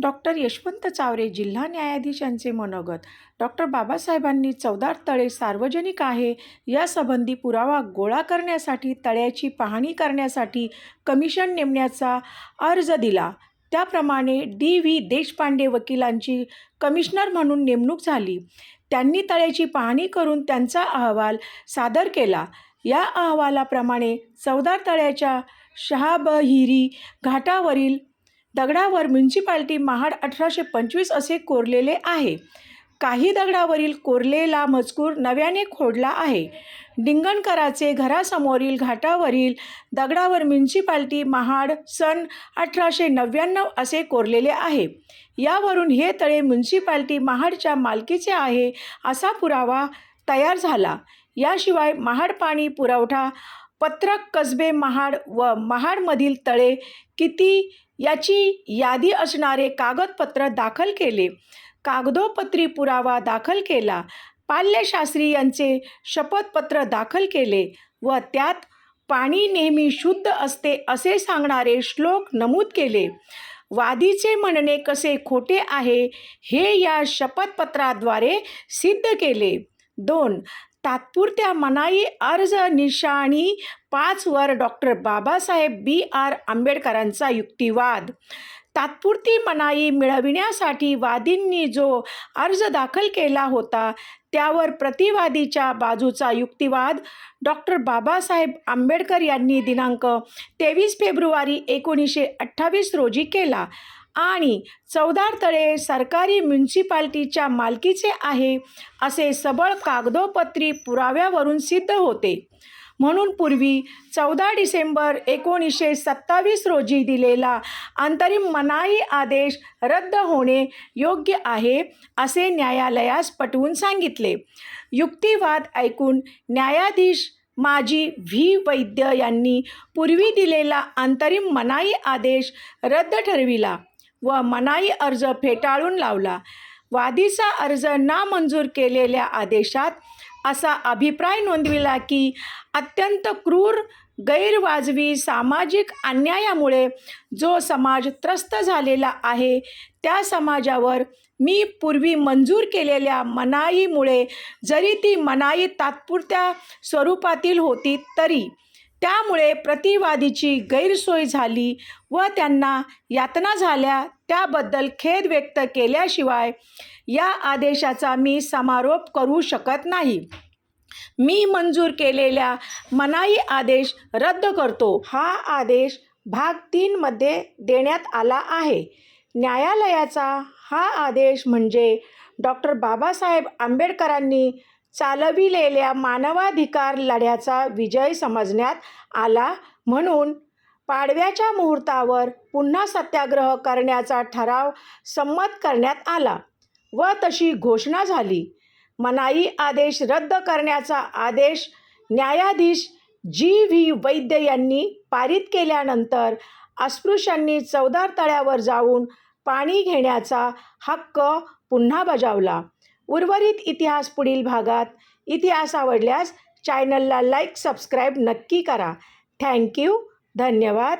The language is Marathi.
डॉक्टर यशवंत चावरे जिल्हा न्यायाधीश यांचे मनोगत. डॉक्टर बाबासाहेबांनी चौदार तळे सार्वजनिक आहे यासंबंधी पुरावा गोळा करण्यासाठी तळ्याची पाहणी करण्यासाठी कमिशन नेमण्याचा अर्ज दिला. त्याप्रमाणे डी. व्ही. देशपांडे वकिलांची कमिशनर म्हणून नेमणूक झाली. त्यांनी तळ्याची पाहणी करून त्यांचा अहवाल सादर केला. या अहवालाप्रमाणे चौदार तळ्याच्या शहाबहिरी घाटावरील दगडावर म्युन्सिपाल्टी महाड अठराशे पंचवीस असे कोरलेले आहे. काही दगडावरील कोरलेला मजकूर नव्याने खोडला आहे. डिंगणकराचे घरासमोरील घाटावरील दगडावर म्युन्सिपाल्टी महाड सन अठराशे नव्याण्णव असे कोरलेले आहे. यावरून हे तळे म्युन्सिपाल्टी महाडच्या मालकीचे आहे असा पुरावा तयार झाला. याशिवाय महाड पाणी पुरवठा पत्रक कसबे महाड व महाडमधील तळे किती याची यादी असणारे कागदपत्र दाखल केले. कागदोपत्री पुरावा दाखल केला. पाल्यशास्त्री यांचे शपथपत्र दाखल केले व त्यात पाणी नेहमी शुद्ध असते असे सांगणारे श्लोक नमूद केले. वादीचे म्हणणे कसे खोटे आहे हे या शपथपत्राद्वारे सिद्ध केले. दोन तात्पुरत्या मनाई अर्ज निशाणी पाचवर डॉक्टर बाबासाहेब बी आर आंबेडकरांचा युक्तिवाद. तात्पुरती मनाई मिळविण्यासाठी वादींनी जो अर्ज दाखल केला होता त्यावर प्रतिवादीच्या बाजूचा युक्तिवाद डॉक्टर बाबासाहेब आंबेडकर यांनी दिनांक तेवीस फेब्रुवारी एकोणीसशे अठ्ठावीस रोजी केला. आणि चौदार तळे सरकारी म्युन्सिपाल्टीच्या मालकीचे आहे असे सबळ कागदोपत्री पुराव्यावरून सिद्ध होते. म्हणून पूर्वी चौदा डिसेंबर एकोणीसशे सत्तावीस रोजी दिलेला अंतरिम मनाई आदेश रद्द होणे योग्य आहे असे न्यायालयास पटवून सांगितले. युक्तिवाद ऐकून न्यायाधीश माजी व्ही. वैद्य यांनी पूर्वी दिलेला अंतरिम मनाई आदेश रद्द ठरविला. व मनाई अर्ज फेटाळून लावला. वादीचा अर्ज नामंजूर केलेल्या आदेशात असा अभिप्राय नोंदविला की अत्यंत क्रूर गैरवाजवी सामाजिक अन्यायामुळे जो समाज त्रस्त झालेला आहे त्या समाजावर मी पूर्वी मंजूर केलेल्या मनाईमुळे जरी ती मनाई तात्पुरत्या स्वरूपातील होती तरी त्यामुळे प्रतिवादीची गैरसोय झाली व त्यांना यातना झाल्या. त्याबद्दल खेद व्यक्त केल्याशिवाय या आदेशाचा मी समारोप करू शकत नाही. मी मंजूर केलेल्या मनाई आदेश रद्द करतो. हा आदेश भाग तीनमध्ये देण्यात आला आहे. न्यायालयाचा हा आदेश म्हणजे डॉक्टर बाबासाहेब आंबेडकरांनी चालविलेल्या मानवाधिकार लढ्याचा विजय समजण्यात आला म्हणून पाडव्याच्या मुहूर्तावर पुन्हा सत्याग्रह करण्याचा ठराव संमत करण्यात आला व तशी घोषणा झाली. मनाई आदेश रद्द करण्याचा आदेश न्यायाधीश जी व्ही वैद्य यांनी पारित केल्यानंतर अस्पृश्यांनी चौदार तळ्यावर जाऊन पाणी घेण्याचा हक्क पुन्हा बजावला. उर्वरित इतिहास पुढील भागात. इतिहास आवडल्यास चॅनलला लाईक सबस्क्राईब नक्की करा. थँक्यू धन्यवाद.